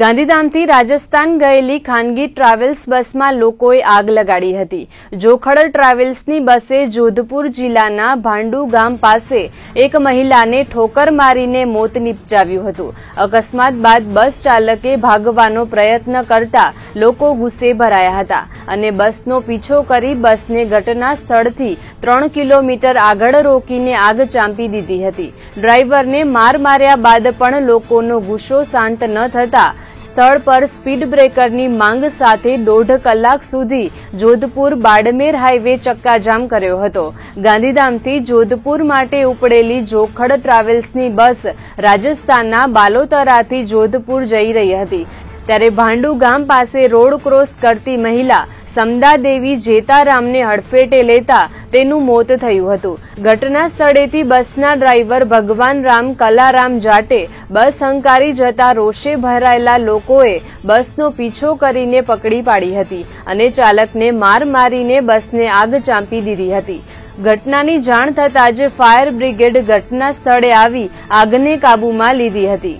ગાંધીધામથી રાજસ્થાન ગયેલી ખાનગી ટ્રાવેલ્સ બસમાં લોકોએ આગ લગાડી હતી. જોખડ ટ્રાવેલ્સની બસે જોધપુર જિલ્લાના ભાંડુ ગામ પાસે એક મહિલાને ઠોકર મારીને મોત નિપજાવ્યું હતું. અકસ્માત બાદ બસ ચાલકે ભાગવાનો પ્રયત્ન કરતા લોકો ગુસ્સે ભરાયા હતા અને બસનો પીછો કરી બસને ઘટના સ્થળથી ત્રણ કિલોમીટર આગળ રોકીને આગ ચાંપી દીધી હતી. ડ્રાઈવરને માર માર્યા બાદ પણ લોકોનો ગુસ્સો શાંત ન થતા સ્થળ પર સ્પીડ બ્રેકરની માંગ સાથે દોઢ કલાક સુધી જોધપુર બાડમેર હાઈવે ચક્કાજામ કર્યો હતો. ગાંધીધામથી જોધપુર માટે ઉપડેલી જોખડ ટ્રાવેલ્સની બસ રાજસ્થાનના બાલોતરાથી જોધપુર જઈ રહી હતી. ત્યારે ભાંડુ ગામ પાસે રોડ ક્રોસ કરતી મહિલા સમદાદેવી જેતારામને હડફેટે લેતા તેનું મોત થયું હતું. ઘટના સ્થળેથી બસના ડ્રાઈવર ભગવાન રામ કલારામ જાટે બસ હંકારી જતા રોષે ભરાયેલા લોકોએ બસનો પીછો કરીને પકડી પાડી હતી અને ચાલકને માર મારીને બસને આગ ચાંપી દીધી હતી. ઘટનાની જાણ થતાં જ ફાયર બ્રિગેડ ઘટના સ્થળે આવી આગને કાબૂમાં લીધી હતી.